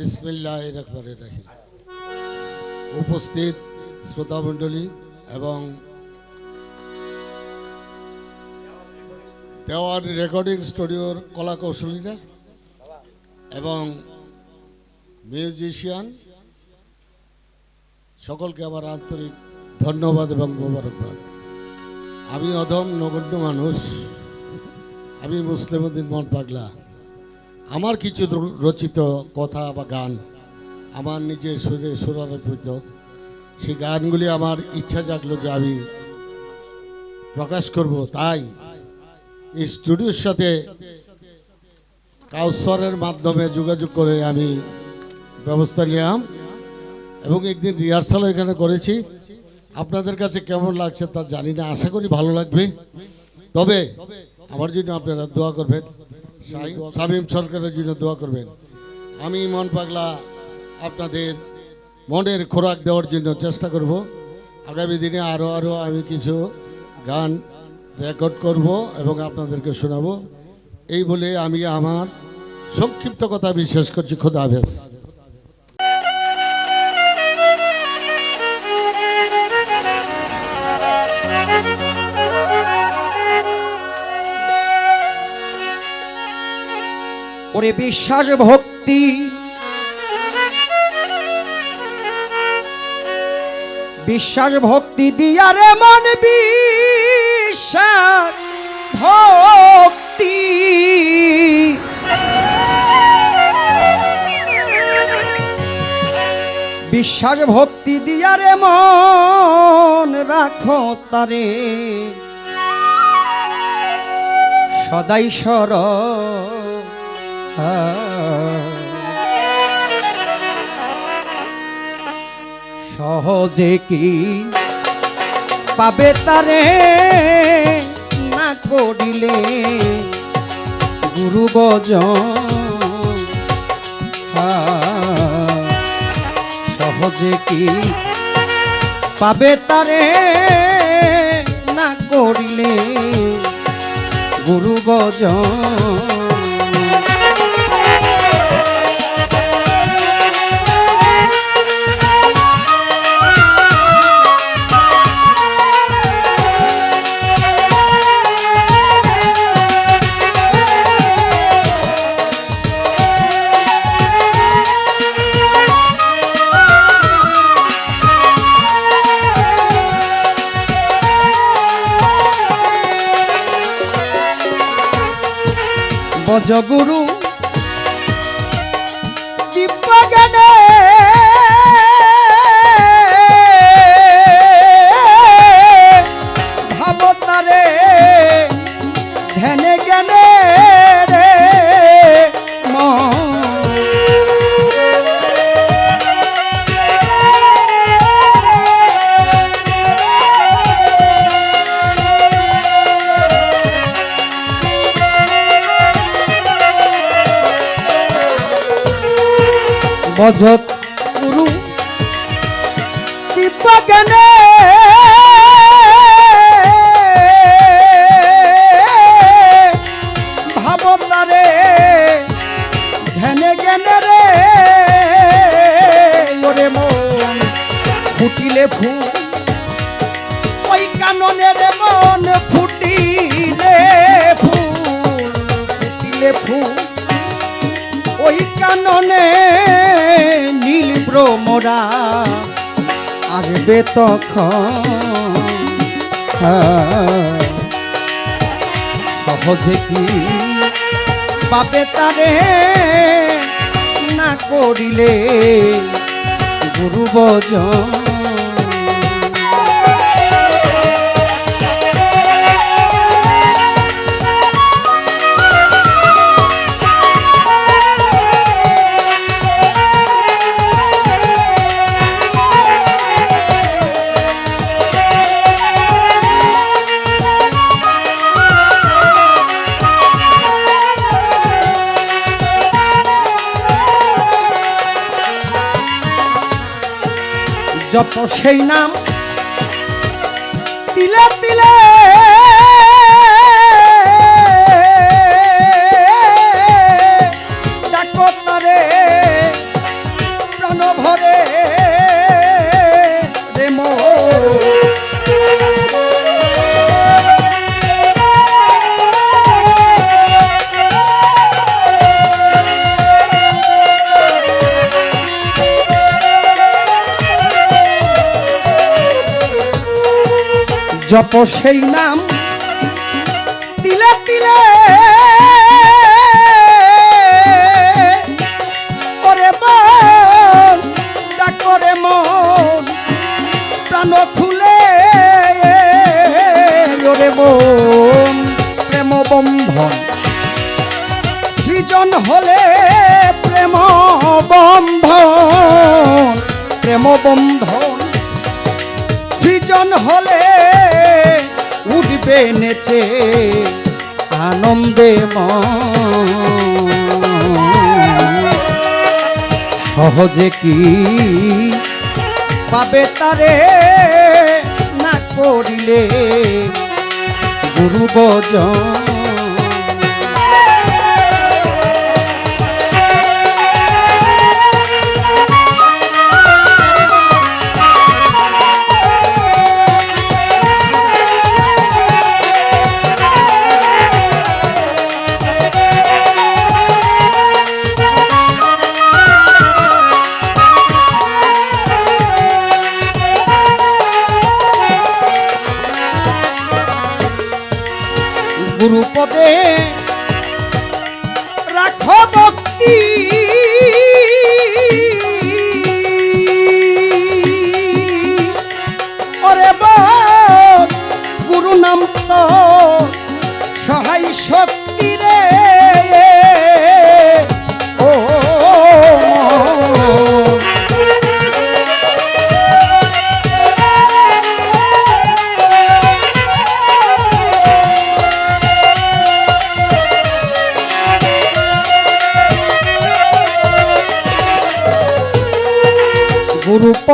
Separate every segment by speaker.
Speaker 1: বিসমিল্লাহ রহমান রাহিম। উপস্থিত শ্রোতামণ্ডলী এবং দেওয়ার রেকর্ডিং স্টুডিওর কলা কৌশলীরা এবং মিউজিশিয়ান, সকলকে আমার আন্তরিক ধন্যবাদ এবং মোবারকবাদ। আমি অধম নগণ্য মানুষ, আমি মুসলিম উদ্দিন মন পাগলা। আমার কিছু রচিত কথা বা গান আমার নিজের সুরে সুরারোপিত, সেই গানগুলি আমার ইচ্ছা জাগলো যে আমি প্রকাশ করব। তাই এই স্টুডিওর সাথে কাউসরের মাধ্যমে যোগাযোগ করে আমি ব্যবস্থা নিলাম এবং একদিন রিহার্সালও এখানে করেছি। আপনাদের কাছে কেমন লাগছে তা জানি না, আশা করি ভালো লাগবে। তবে আমার জন্য আপনারা দোয়া করবেন। শামীম সরকারের জন্য দোয়া করবেন। আমি মন পাগলা, আপনাদের মনের খোরাক দেওয়ার জন্য চেষ্টা করব। আগামী দিনে আরও আরও আমি কিছু গান রেকর্ড করব এবং আপনাদেরকে শোনাব। এই বলে আমি আমার সংক্ষিপ্ত কথা বিশ্বাস করছি। খোদা হাফেজ।
Speaker 2: ওরে বিশ্বাস ভক্তি। বিশ্বাস ভক্তি দিয়ারে মন বিশ্বাস, ভক্তি। বিশ্বাস ভক্তি দিয়ারে মন রাখো তারে। সদাই সর সহজে কি পাবে তারে না করিলে? গুরু বজ সহজে কি পাবে তারে না করিলে? গুরু বজন বজগুরু বজত গুরু। দিব্যজ্ঞানে ভাবতারে, ধ্যানে জ্ঞানে রে। ওরে মন, ফুটিলে ফুল। ওই কাননে রে মন, ফুটিলে ফুল। ফুটিলে ফুল। ওই কাননে ভ্রমরা আসবে তখন। বেত সহজে কি পাবে তারে? না করিলে গুরু বজন যত সেই নাম। তিলে তিলে। ভরে। রে মো। জপ সেই নাম। তিলে তিলে। মন, ডাকরে মন, প্রাণ খুলে। ওরে মন, প্রেম বন্ধন। সৃজন হলে প্রেম বন্ধন প্রেম বন্ধন। সৃজন হলে উঠবে নেচে আনন্দে। সহজে কি পাবে তারে না করিলে গুরু বজন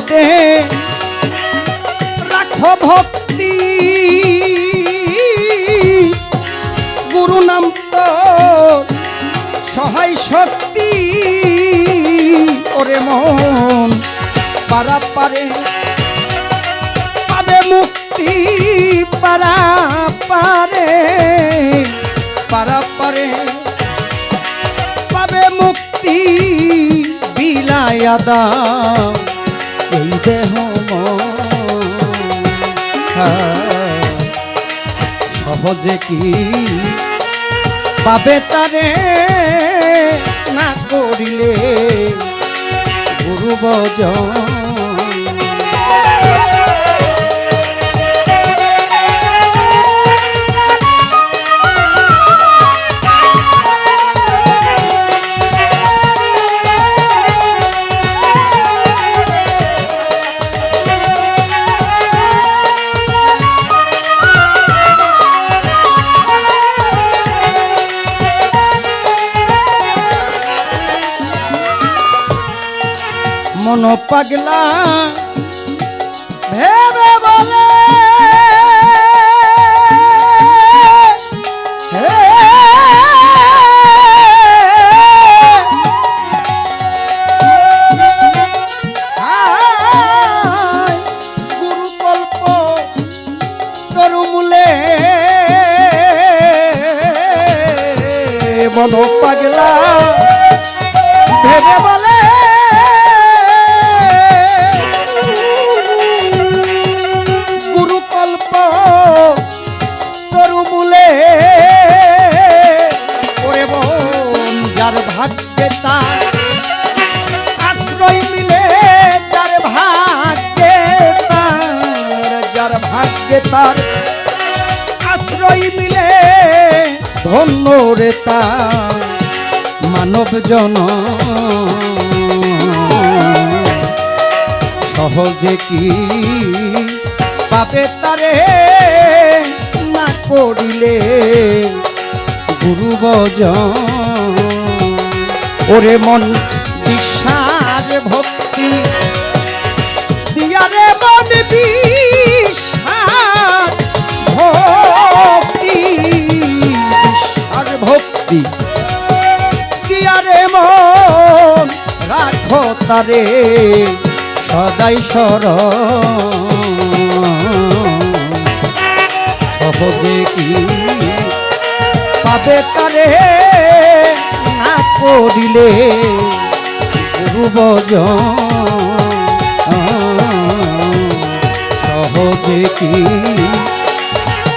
Speaker 2: গুরুপদে রাখো ভক্তি। গুরু নাম তো সহায় শক্তি। ওরে মন পারা পারে, পাবে মুক্তি পারা পারে পারা পারে, পাবে মুক্তি বিলায়া দাও এই দেহ সহজে কি পাবে তারে? না করিলে গুরু বজন মন পাগলা। ভেবে বলে ভাগ্যে তার। আশ্রয় মিলে যার ভাগ্যে তার, যার ভাগ্যে তার। আশ্রয় মিলে ধন্য রে তার মানব জন। সহজে কি পাবে তারে না করিলে গুরু বজন? ওরে মন বিশ্বাস ভক্তি। দিয়ারে মন বিশ্বাস ভক্তি। ভক্তি। দিয়ারে মন, রাখো তারে সদাই সর সহজে কি পাবে তারে? করিলে গুরুবজ সহজে কি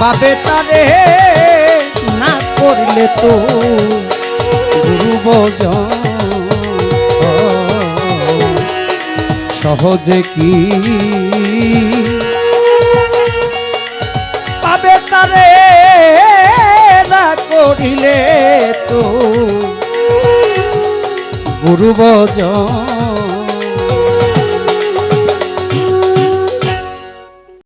Speaker 2: পাবে তারে? না করলে তো গুরুবজ সহজে কি পাবে তারে? না করিলে তো গুরুবজন